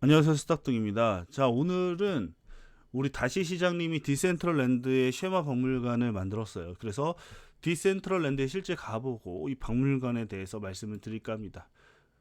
안녕하세요 스탁동입니다. 자 오늘은 우리 다시 시장님이 디센트럴랜드의 쉐마 박물관을 만들었어요. 그래서 디센트럴랜드에 실제 가보고 이 박물관에 대해서 말씀을 드릴까 합니다.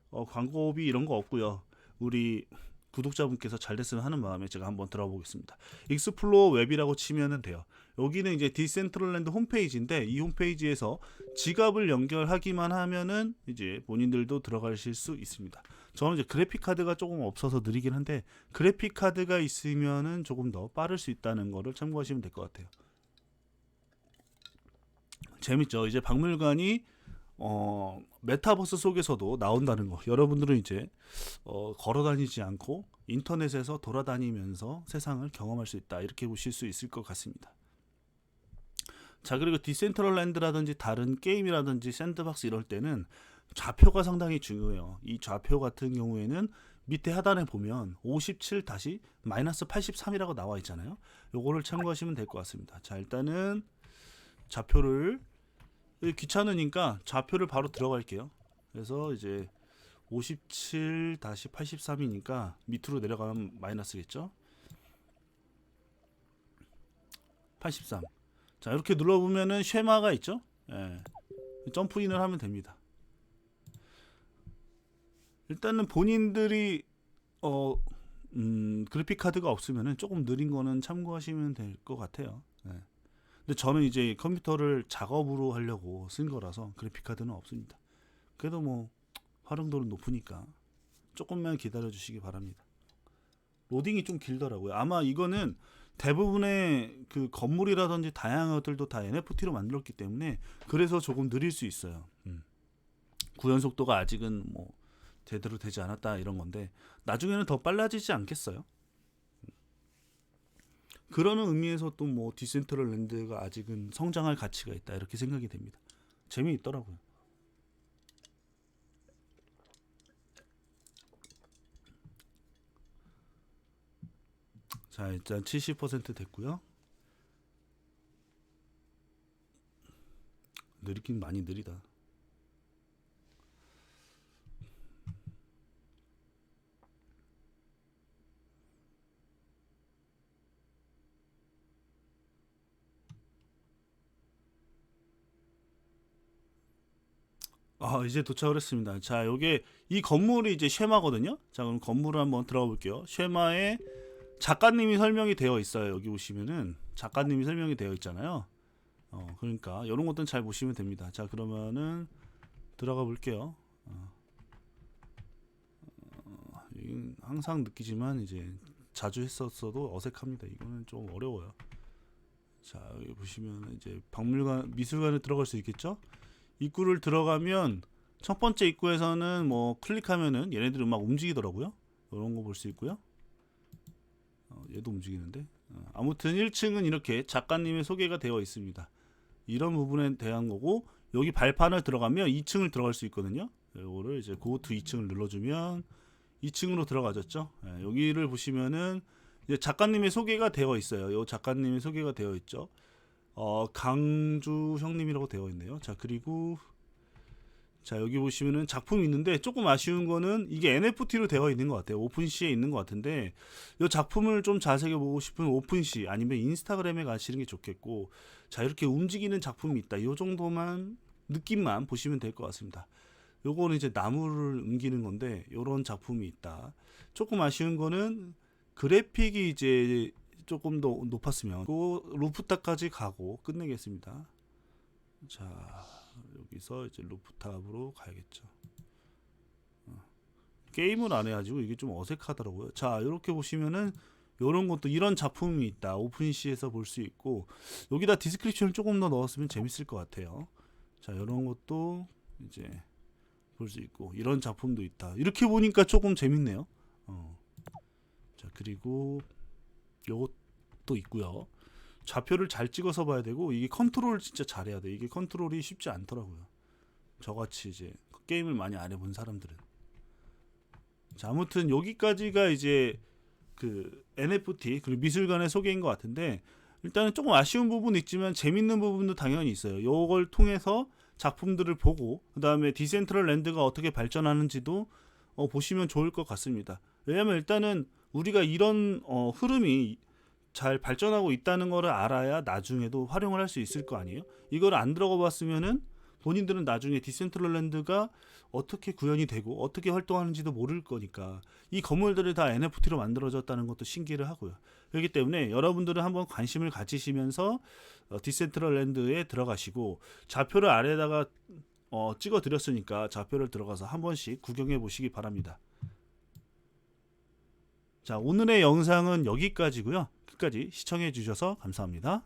어, 광고비 이런 거 없고요. 우리 구독자분께서 잘 됐으면 하는 마음에 제가 한번 들어보겠습니다. 익스플로어 웹이라고 치면은 돼요. 여기는 이제 디센트럴랜드 홈페이지인데 이 홈페이지에서 지갑을 연결하기만 하면은 이제 본인들도 들어가실 수 있습니다. 저는 이제 그래픽 카드가 조금 없어서 느리긴 한데 그래픽 카드가 있으면은 조금 더 빠를 수 있다는 거를 참고하시면 될 것 같아요. 재밌죠. 이제 박물관이 어 메타버스 속에서도 나온다는 거. 여러분들은 이제 어 걸어 다니지 않고 인터넷에서 돌아다니면서 세상을 경험할 수 있다. 이렇게 보실 수 있을 것 같습니다. 자, 그리고 디센트럴랜드라든지 다른 게임이라든지 샌드박스 이럴 때는 좌표가 상당히 중요해요. 이 좌표 같은 경우에는 밑에 하단에 보면 57 다시 마이너스 83이라고 나와 있잖아요. 요거를 참고하시면 될 것 같습니다. 자, 일단은 좌표를 귀찮으니까 좌표를 바로 들어갈게요. 그래서 이제 57 다시 83이니까 밑으로 내려가면 마이너스겠죠? 83. 자, 이렇게 눌러보면은 쉐마가 있죠? 예. 점프인을 하면 됩니다. 일단은 본인들이 어 음, 그래픽 카드가 없으면은 조금 느린 거는 참고하시면 될 것 같아요. 예. 근데 저는 이제 컴퓨터를 작업으로 하려고 쓴 거라서 그래픽 카드는 없습니다. 그래도 뭐 활용도는 높으니까 조금만 기다려 주시기 바랍니다. 로딩이 좀 길더라고요. 아마 이거는 대부분의 그 건물이라든지 다양한 것들도 다 NFT로 만들었기 때문에 그래서 조금 느릴 수 있어요. 음. 구현 속도가 아직은 뭐 제대로 되지 않았다 이런 건데 나중에는 더 빨라지지 않겠어요? 그러는 의미에서 또 뭐 디센트럴 랜드가 아직은 성장할 가치가 있다 이렇게 생각이 됩니다. 재미있더라고요. 자 일단 70% 됐고요. 느리긴 많이 느리다. 아, 이제 도착을 했습니다. 자, 요게 이 건물이 이제 쉐마거든요. 자, 그럼 건물을 한번 들어가 볼게요. 쉐마에 작가님이 설명이 되어 있어요. 여기 보시면은 작가님이 설명이 되어 있잖아요. 어, 그러니까 이런 것들은 잘 보시면 됩니다. 자, 그러면은 들어가 볼게요. 어, 어, 항상 느끼지만 이제 자주 했었어도 어색합니다. 이거는 좀 어려워요. 자, 여기 보시면 이제 박물관 미술관에 들어갈 수 있겠죠? 입구를 들어가면 첫 번째 입구에서는 뭐 클릭하면은 얘네들은 막 움직이더라고요. 이런 거 볼 수 있고요. 어, 얘도 움직이는데. 어, 아무튼 1층은 이렇게 작가님의 소개가 되어 있습니다. 이런 부분에 대한 거고 여기 발판을 들어가면 2층을 들어갈 수 있거든요. 요거를 이제 고투 2층을 눌러주면 2층으로 들어가졌죠. 예, 여기를 보시면은 작가님의 소개가 되어 있어요. 요 작가님의 소개가 되어 있죠. 어, 강주 형님이라고 되어 있네요. 자, 그리고 자, 여기 보시면은 작품이 있는데 조금 아쉬운 거는 이게 NFT로 되어 있는 것 같아요. 오픈시에 있는 것 같은데 이 작품을 좀 자세히 보고 싶으면 오픈시 아니면 인스타그램에 가시는 게 좋겠고 자, 이렇게 움직이는 작품이 있다. 이 정도만 느낌만 보시면 될 것 같습니다. 요거는 이제 나무를 옮기는 건데 요런 작품이 있다. 조금 아쉬운 거는 그래픽이 이제 조금 더 높았으면 그 루프탑까지 가고 끝내겠습니다. 자 여기서 이제 루프탑으로 가야겠죠. 어. 게임을 안 해가지고 이게 좀 어색하더라고요. 자 이렇게 보시면은 이런 것도 이런 작품이 있다. 오픈시에서 볼 수 있고 여기다 디스크립션을 조금 더 넣었으면 재밌을 것 같아요. 자 이런 것도 이제 볼 수 있고 이런 작품도 있다. 이렇게 보니까 조금 재밌네요. 어. 자 그리고 요것도 있고요. 좌표를 잘 찍어서 봐야 되고 이게 컨트롤 진짜 잘해야 돼. 이게 컨트롤이 쉽지 않더라고요. 저같이 이제 게임을 많이 안 해본 사람들은. 자 아무튼 여기까지가 이제 그 NFT 그리고 미술관의 소개인 것 같은데 일단은 조금 아쉬운 부분은 있지만 재밌는 부분도 당연히 있어요. 요걸 통해서 작품들을 보고 그 다음에 디센트럴 랜드가 어떻게 발전하는지도 어, 보시면 좋을 것 같습니다. 왜냐면 일단은 우리가 이런 어, 흐름이 잘 발전하고 있다는 거를 알아야 나중에도 활용을 할 수 있을 거 아니에요. 이걸 안 들어가 봤으면은 본인들은 나중에 디센트럴랜드가 어떻게 구현이 되고 어떻게 활동하는지도 모를 거니까 이 건물들이 다 NFT로 만들어졌다는 것도 신기를 하고요. 그렇기 때문에 여러분들은 한번 관심을 가지시면서 어, 디센트럴랜드에 들어가시고 좌표를 아래다가 어, 찍어 드렸으니까 좌표를 들어가서 한 번씩 구경해 보시기 바랍니다. 자, 오늘의 영상은 여기까지고요. 끝까지 시청해 주셔서 감사합니다.